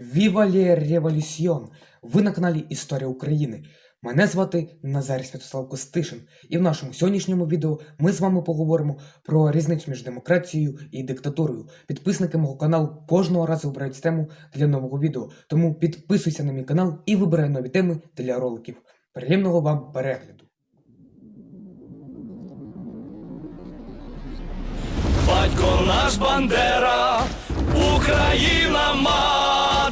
Віва лє революціон! Ви на каналі Історія України. Мене звати Назар Святослав Костишин, і в нашому сьогоднішньому відео ми з вами поговоримо про різницю між демократією і диктатурою. Підписники мого каналу кожного разу обирають тему для нового відео, тому підписуйся на мій канал і вибирай нові теми для роликів. Приємного вам перегляду! Батько наш Бандера, Україна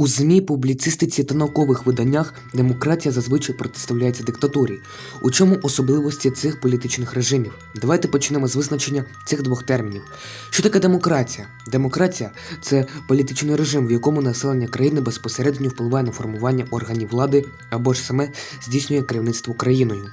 У ЗМІ, публіцистиці та наукових виданнях демократія зазвичай протиставляється диктатурі. У чому особливості цих політичних режимів? Давайте почнемо з визначення цих двох термінів. Що таке демократія? Демократія це політичний режим, в якому населення країни безпосередньо впливає на формування органів влади або ж саме здійснює керівництво країною.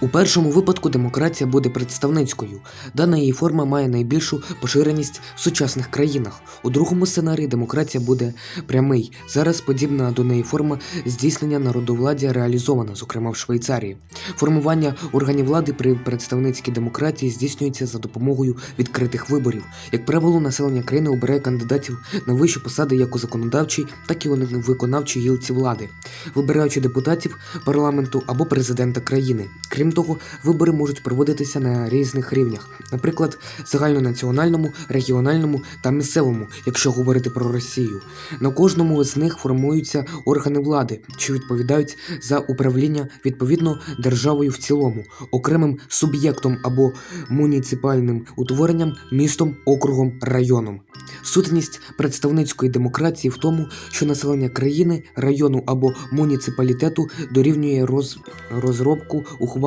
У першому випадку демократія буде представницькою. Дана її форма має найбільшу поширеність в сучасних країнах. У другому сценарії демократія буде прямий. Зараз подібна до неї форма здійснення народовладдя реалізована, зокрема в Швейцарії. Формування органів влади при представницькій демократії здійснюється за допомогою відкритих виборів. Як правило, населення країни обирає кандидатів на вищі посади як у законодавчій, так і у виконавчій гілці влади, вибираючи депутатів парламенту або президента країни. Крім того, вибори можуть проводитися на різних рівнях, наприклад, загальнонаціональному, регіональному та місцевому, якщо говорити про Росію. На кожному з них формуються органи влади, що відповідають за управління відповідно державою в цілому, окремим суб'єктом або муніципальним утворенням, містом, округом, районом. Сутність представницької демократії в тому, що населення країни, району або муніципалітету дорівнює роз... розробку,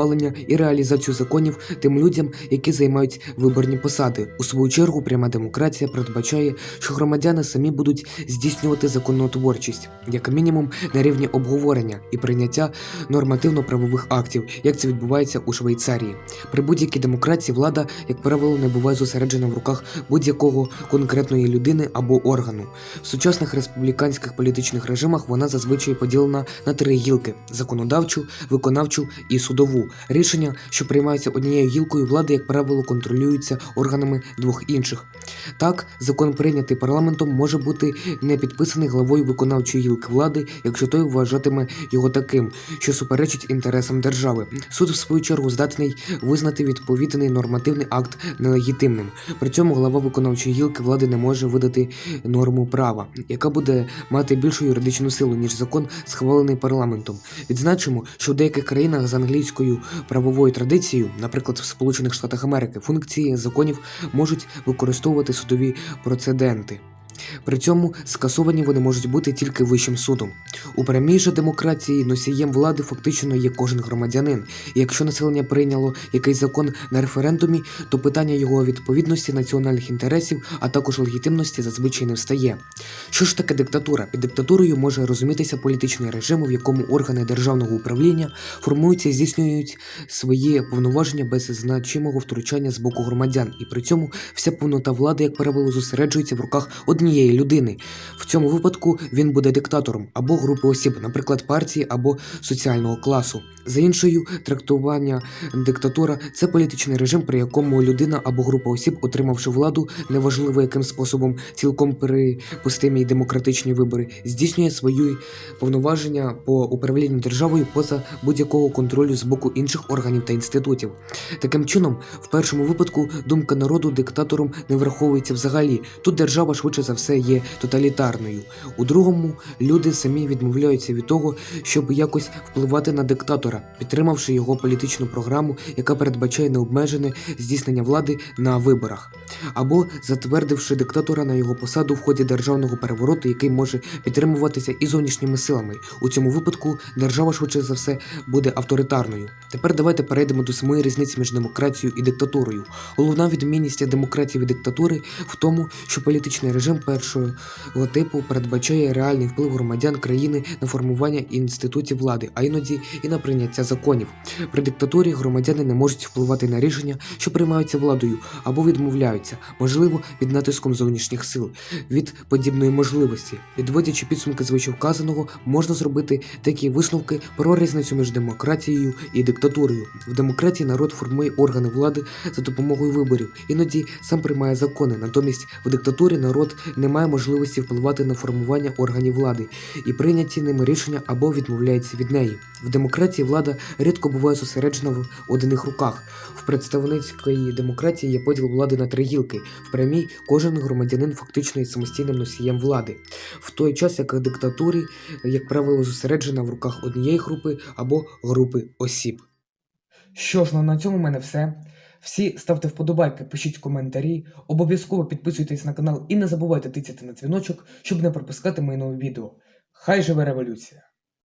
ухвалення і реалізацію законів тим людям, які займають виборні посади. У свою чергу, пряма демократія передбачає, що громадяни самі будуть здійснювати законотворчість, як мінімум на рівні обговорення і прийняття нормативно-правових актів, як це відбувається у Швейцарії. При будь-якій демократії влада, як правило, не буває зосереджена в руках будь-якого конкретної людини або органу. В сучасних республіканських політичних режимах вона зазвичай поділена на три гілки: законодавчу, виконавчу і судову. Рішення, що приймаються однією гілкою влади, як правило, контролюються органами двох інших. Так, закон прийнятий парламентом може бути не підписаний главою виконавчої гілки влади, якщо той вважатиме його таким, що суперечить інтересам держави. Суд, в свою чергу, здатний визнати відповідний нормативний акт нелегітимним. При цьому глава виконавчої гілки влади не може видати норму права, яка буде мати більшу юридичну силу, ніж закон, схвалений парламентом. Відзначимо, що в деяких країнах з англійською правовою традицією, наприклад, в Сполучених Штатах Америки, функції законів можуть використовувати судові прецеденти. При цьому скасовані вони можуть бути тільки вищим судом. У прямій же демократії носієм влади фактично є кожен громадянин. І якщо населення прийняло якийсь закон на референдумі, то питання його відповідності національних інтересів, а також легітимності зазвичай не встає. Що ж таке диктатура? Під диктатурою може розумітися політичний режим, в якому органи державного управління формуються і здійснюють свої повноваження без значимого втручання з боку громадян, і при цьому вся повнота влади, як правило, зосереджується в руках однієї людини. В цьому випадку він буде диктатором або групи осіб, наприклад, партії або соціального класу. За іншою, трактування диктатура це політичний режим, при якому людина або група осіб, отримавши владу, неважливо яким способом, цілком припустимі демократичні вибори, здійснює свої повноваження по управлінню державою поза будь-якого контролю з боку інших органів та інститутів. Таким чином, в першому випадку думка народу диктатором не враховується взагалі. Тут держава швидше за все є тоталітарною. У другому люди самі відмовляються від того, щоб якось впливати на диктатора, підтримавши його політичну програму, яка передбачає необмежене здійснення влади на виборах, або затвердивши диктатора на його посаду в ході державного перевороту, який може підтримуватися і зовнішніми силами. У цьому випадку держава швидше за все буде авторитарною. Тепер давайте перейдемо до самої різниці між демократією і диктатурою. Головна відмінність демократії від диктатури в тому, що політичний режим першого типу передбачає реальний вплив громадян країни на формування інститутів влади, а іноді і на прийняття законів. При диктатурі громадяни не можуть впливати на рішення, що приймаються владою, або відмовляються, можливо, під натиском зовнішніх сил від подібної можливості. Підводячи підсумки з вищевказаного, можна зробити такі висновки про різницю між демократією і диктатурою. В демократії народ формує органи влади за допомогою виборів, іноді сам приймає закони. Натомість в диктатурі народ має можливості впливати на формування органів влади і прийняті ними рішення або відмовляється від неї. В демократії влада рідко буває зосереджена в одних руках. В представницької демократії є поділ влади на три гілки. В прямій кожен громадянин фактично є самостійним носієм влади, в той час як диктатурі, як правило, зосереджена в руках однієї групи або групи осіб. Що ж, ну на цьому в мене все. Всі ставте вподобайки, пишіть коментарі, обов'язково підписуйтесь на канал і не забувайте тицяти на дзвіночок, щоб не пропускати мої нові відео. Хай живе революція!